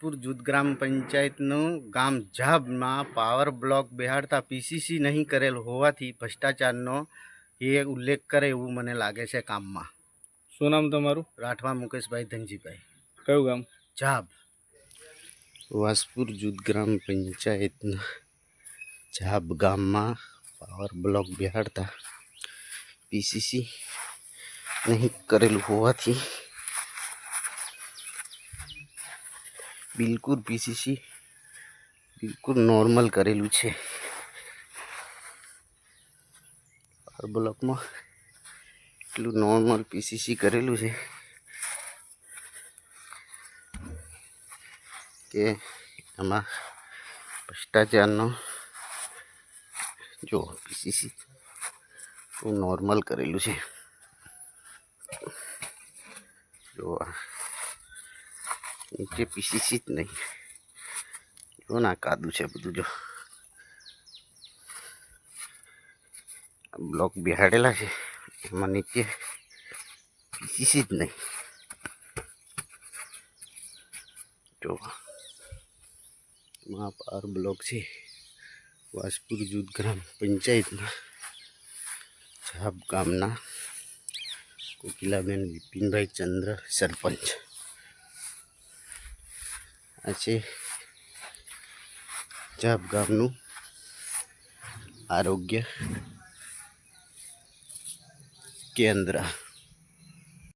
વાસપુર જૂથ ગ્રામ પંચાયતનું ગામ જાબમાં પાવર બ્લોક બેહાડતા પીસીસી નહીં કરેલ હોવાથી ભ્રષ્ટાચારનો એ ઉલ્લેખ કરે એવું મને લાગે છે કામમાં. શું નામ તમારું? રાઠવા મુકેશભાઈ ધનજીભાઈ. કયું ગામ? જાબ વાસપુર જૂથ ગ્રામ પંચાયતના જાબ ગામમાં પાવર બ્લોક બિહાડતા પીસીસી નહીં કરેલું હોવાથી બિલકુલ પીસીસી બિલકુલ નોર્મલ કરેલું છે. પાવર બ્લોકમાં એટલું નોર્મલ પીસીસી કરેલું છે કે એમાં ભ્રષ્ટાચારનો, જો પીસીસી નોર્મલ કરેલું છે. જો આ નીચે પીસીસી જ નહીં જો ના કાદું છે બધું જો આ બ્લોક બેહાડેલા છે એમાં નીચે પીસીસી જ નહીં જો માં પાર બ્લોક છે વાસપુર જૂથ ગ્રામ પંચાયતના છાપ ગામના કોકિલાબેન વિપિનભાઈ ચંદ્ર સરપંચ આ છે છાપ ગામનું આરોગ્ય કેન્દ્ર.